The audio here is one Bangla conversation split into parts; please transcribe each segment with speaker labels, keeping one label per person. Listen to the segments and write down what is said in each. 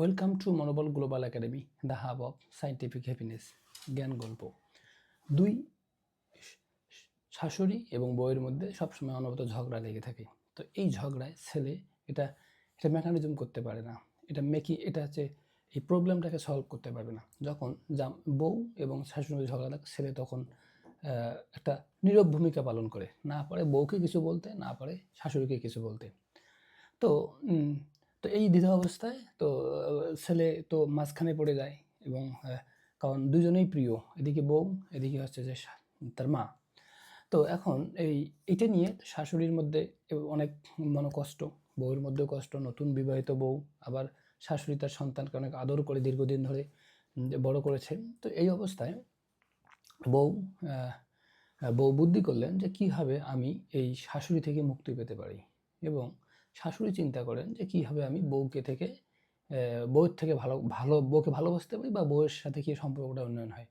Speaker 1: Welcome to Monobol global academy the hub of scientific happiness জ্ঞান, গল্প। দুই শাশুড়ি এবং বউয়ের মধ্যে সবসময় অনবত ঝগড়া লেগে থাকে। তো এই ঝগড়ায় ছেলে এটা এটা মেকানিজম করতে পারে না। এটা মেকি এটা হচ্ছে এই প্রবলেমটাকে সলভ করতে পারবে না। যখন জাম, বউ এবং শাশুড়ি ঝগড়া ছেলে তখন একটা নীরব ভূমিকা পালন করে। না পারে বউকে কিছু বলতে, না পারে শাশুড়িকে কিছু বলতে। তো তো এই দ্বিধা অবস্থায় তো, ছেলে তো মাঝখানে পড়ে যায় এবং কারণ দুজনেই প্রিয়। এদিকে বউ, এদিকে হচ্ছে যে তার মা। তো এখন এই, এটা নিয়ে শাশুড়ির মধ্যে অনেক মনোকষ্ট বউয়ের মধ্যেও কষ্ট, নতুন বিবাহিত বউ, আবার শাশুড়ি তার সন্তানকে অনেক আদর করে দীর্ঘদিন ধরে বড় করেছে। তো এই অবস্থায় বউ বউ বুদ্ধি করলেন যে কীভাবে আমি এই শাশুড়ি থেকে মুক্তি পেতে পারি এবং শাশুড়ি চিন্তা করেন যে কীভাবে আমি বউকে থেকে বউয়ের থেকে ভালো ভালো, বউকে ভালোবাসতে পারি বা বউয়ের সাথে কি সম্পর্কটা উন্নয়ন হয়।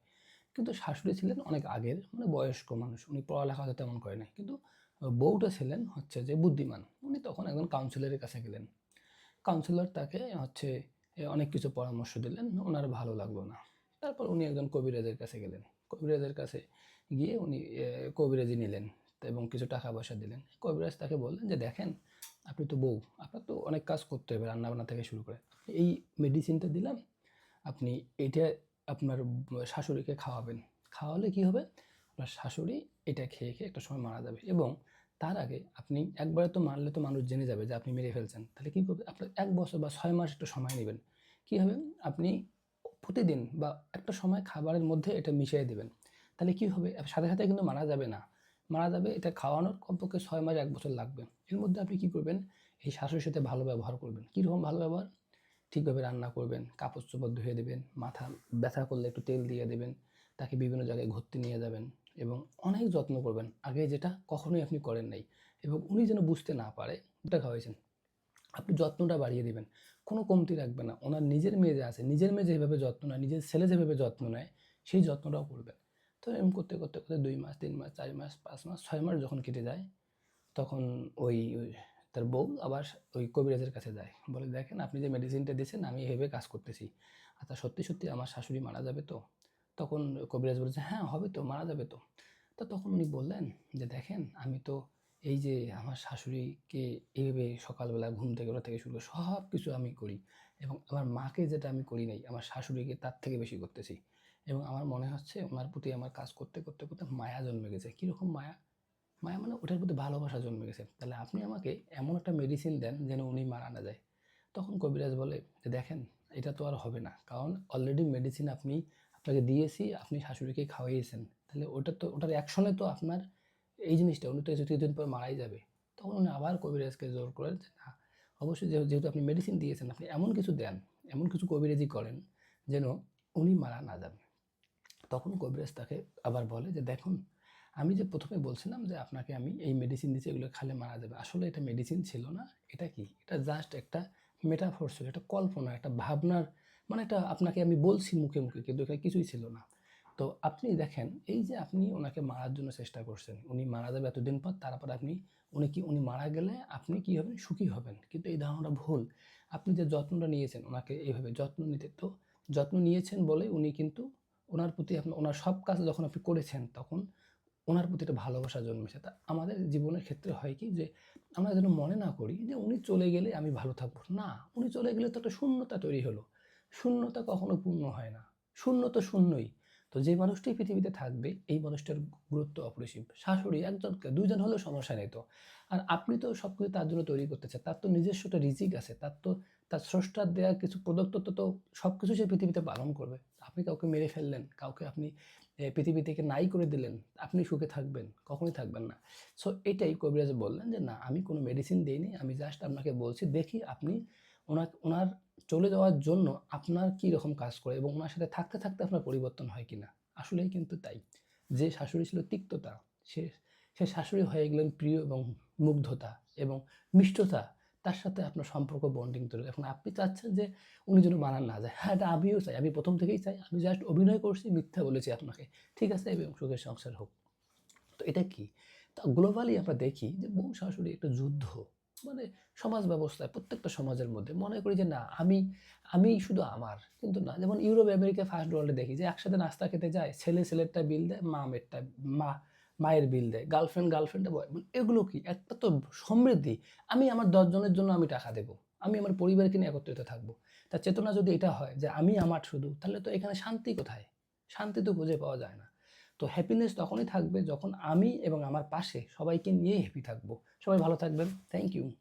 Speaker 1: কিন্তু শাশুড়ি ছিলেন অনেক আগের মানে বয়স্ক মানুষ, উনি পড়ালেখা তেমন করে নাই। কিন্তু বউটা ছিলেন হচ্ছে যে বুদ্ধিমান, উনি তখন একজন কাউন্সিলরের কাছে গেলেন। কাউন্সিলর তাকে হচ্ছে অনেক কিছু পরামর্শ দিলেন, ওনার ভালো লাগল না। তারপর উনি একজন কবিরাজের কাছে গেলেন। কবিরাজের কাছে গিয়ে উনি কবিরাজি নিলেন এবং কিছু টাকা পয়সা দিলেন। কবিরাজ তাকে বললেন যে, দেখেন আপনি তো বউ, আপনার তো অনেক কাজ করতে হবে, রান্নাবান্না থেকে শুরু করে। এই মেডিসিনটা দিলাম, আপনি এটা আপনার শাশুড়িকে খাওয়াবেন। খাওয়ালে কি হবে? আপনার শাশুড়ি এটা খেয়ে খেয়ে একটা সময় মারা যাবে এবং তার আগে আপনি একবারে তো মারলে তো মানুষ জেনে যাবে যে আপনি মেরে ফেলছেন। তাহলে কী করবে? আপনার এক বছর বা ছয় মাস একটু সময় নেবেন। কী হবে? আপনি প্রতিদিন বা একটা সময় খাবারের মধ্যে এটা মিশিয়ে দেবেন। তাহলে কি হবে? সাথে সাথে কিন্তু মারা যাবে না। মারা যাবে, এটা খাওয়ানোর কমপক্ষে ছয় মাস, এক বছর লাগবে। এর মধ্যে আপনি কি করবেন? এই শাশুড়ির সাথে ভালো ব্যবহার করবেন। কীরকম ভালো ব্যবহার? ঠিকভাবে রান্না করবেন, কাপড় চোপড় ধুয়ে দেবেন, মাথা ব্যথা করলে একটু তেল দিয়ে দেবেন, তাকে বিভিন্ন জায়গায় ঘুরতে নিয়ে যাবেন এবং অনেক যত্ন করবেন। আগে যেটা কখনোই আপনি করেন নাই এবং উনি যেন বুঝতে না পারে, ওটা খাওয়াইছেন। আপনি যত্নটা বাড়িয়ে দেবেন, কোনো কমতি রাখবেন না। ওনার নিজের মেয়ে যে আছে, নিজের মেয়ে যেভাবে যত্ন নেয়, নিজের ছেলে যেভাবে যত্ন নেয়, সেই যত্নটাও করবেন। তো এরকম করতে করতে করতে দুই মাস, তিন মাস, চার মাস, পাঁচ মাস, ছয় মাস যখন কেটে যায়, তখন ওই তার বউ আবার ওই কবিরাজের কাছে যায়। বলে, দেখেন, আপনি যে মেডিসিনটা দিয়েছেন, আমি এভাবে কাজ করতেছি। আচ্ছা সত্যি সত্যি আমার শাশুড়ি মারা যাবে তো? তখন কবিরাজ বলেছে হ্যাঁ হবে তো, মারা যাবে তো। তো তখন উনি বললেন যে, দেখেন, আমি তো এই যে আমার শাশুড়িকে এইভাবে সকালবেলা ঘুম থেকে ওরা থেকে শুরু করে সব কিছু আমি করি এবং আমার মাকে যেটা আমি করি নাই, আমার শাশুড়িকে তার থেকে বেশি করতেছি। এবং আমার মনে হচ্ছে ওনার প্রতি আমার কাজ করতে করতে করতে মায়া জন্মে গেছে। কীরকম মায়া? মায়া মানে ওটার প্রতি ভালোবাসা জন্মে গেছে। তাহলে আপনি আমাকে এমন একটা মেডিসিন দেন যেন উনি মারা না যায়। তখন কবিরাজ বলে যে, দেখেন, এটা তো আর হবে না। কারণ অলরেডি মেডিসিন আপনি, আপনাকে দিয়েছি, আপনি শাশুড়িকে খাওয়াইয়েছেন। তাহলে ওটা তো, ওটার অ্যাকশনে তো আপনার এই জিনিসটা, উনি তো কিছুদিন পর মারাই যাবে। তখন উনি আবার কবিরাজকে জোর করেন যে, না, অবশ্যই যেহেতু আপনি মেডিসিন দিয়েছেন, আপনি এমন কিছু দেন, এমন কিছু কবিরাজি করেন যেন উনি মারা না যান। তখন কবিরাজ তাকে আবার বলে যে, দেখুন, আমি যে প্রথমে বলছিলাম যে, আপনাকে আমি এই মেডিসিন দিচ্ছি এগুলো খালে মারা যাবে। আসলে এটা মেডিসিন ছিল না। এটা কি? এটা জাস্ট একটা মেটাফোর ছিল, একটা কল্পনা, একটা ভাবনার মানে এটা আপনাকে আমি বলছি মুখে মুখে, কিন্তু এখানে কিছুই ছিল না। তো আপনি দেখেন, এই যে আপনি ওনাকে মারার জন্য চেষ্টা করছেন, উনি মারা যাবে এতদিন পর, তারপর আপনি, উনি কি, উনি মারা গেলে আপনি কি হবেন? সুখী হবেন। কিন্তু এই ধারণাটা ভুল। আপনি যে যত্নটা নিয়েছেন, ওনাকে এইভাবে যত্ন নিতে, তো যত্ন নিয়েছেন বলে উনি কিন্তু ওনার প্রতি আপনি, ওনার সব কাজ যখন আপনি করেছেন তখন ওনার প্রতি একটা ভালোবাসা জন্মেছে। তা আমাদের জীবনের ক্ষেত্রে হয় কি যে আমরা যেন মনে না করি যে উনি চলে গেলে আমি ভালো থাকব। না, উনি চলে গেলে তো একটা শূন্যতা তৈরি হলো। শূন্যতা কখনো পূর্ণ হয় না। শূন্য তো শূন্যই। তো যে মানুষটি পৃথিবীতে থাকবে, এই মানুষটার গুরুত্ব অপরিসীম। শাশুড়ি একজনকে, দুইজন হলেও সমস্যা নেই তো। আর আপনি তো সব কিছু তার জন্য তৈরি করতেছেন তার তো নিজস্ব একটা রিজিক আছে, তার তো, তার স্রষ্টার দেওয়া কিছু প্রদত্ত তো তো সব কিছু সে পৃথিবীতে পালন করবে। আপনি কাউকে মেরে ফেললেন, কাউকে আপনি পৃথিবী থেকে নাই করে দিলেন, আপনি সুখে থাকবেন, কখনোই থাকবেন না। সো এটাই কবিরাজ বললেন যে, না, আমি কোনো মেডিসিন দিইনি, আমি জাস্ট আপনাকে বলছি, দেখি আপনি ওনার ওনার চলে যাওয়ার জন্য আপনার কী রকম কাজ করে এবং ওনার সাথে থাকতে থাকতে আপনার পরিবর্তন হয় কি না আসলেই কিন্তু তাই। যে শাশুড়ি ছিল তিক্ততা, সে সে শাশুড়ি হয়ে গেলেন প্রিয় এবং মুগ্ধতা এবং মিষ্টতা, তার সাথে আপনার সম্পর্ক বন্ডিং তৈরি এখন আপনি চাচ্ছেন যে উনি যেন মারা না যায়। হ্যাঁ এটা আমিও চাই। আমি প্রথম থেকেই চাই। আমি জাস্ট অভিনয় করছি, মিথ্যা বলেছি আপনাকে। ঠিক আছে, এবং সুখের সংসার হোক। তো এটা কি? তা গ্লোবালি আমরা দেখি যে বউ শাশুড়ি একটা যুদ্ধ মানে সমাজ ব্যবস্থায়, প্রত্যেকটা সমাজের মধ্যে মনে করি যে না, আমি আমি শুধু আমার, কিন্তু না। যেমন ইউরোপ, আমেরিকা, ফার্স্ট ওয়ার্ল্ডে দেখি যে একসাথে নাস্তা খেতে যায়, ছেলে ছেলেরটা বিল দেয়, মা মেয়েরটা, মা, মায়ের বিল দেয় গার্লফ্রেন্ড গার্লফ্রেন্ডে বয়। মানে এগুলো কি? একটা তো সমৃদ্ধি। আমি আমার দশজনের জন্য আমি টাকা দেবো। আমি আমার পরিবারকে নিয়ে একত্রিত থাকব। তার চেতনা যদি এটা হয় যে আমি আমার শুধু, তাহলে তো এখানে শান্তি কোথায়? শান্তি তো খুঁজে পাওয়া যায় না। তো হ্যাপিনেস তখনই থাকবে যখন আমি এবং আমার পাশে সবাইকে নিয়েই হ্যাপি থাকব। সবাই ভালো থাকবেন। Thank you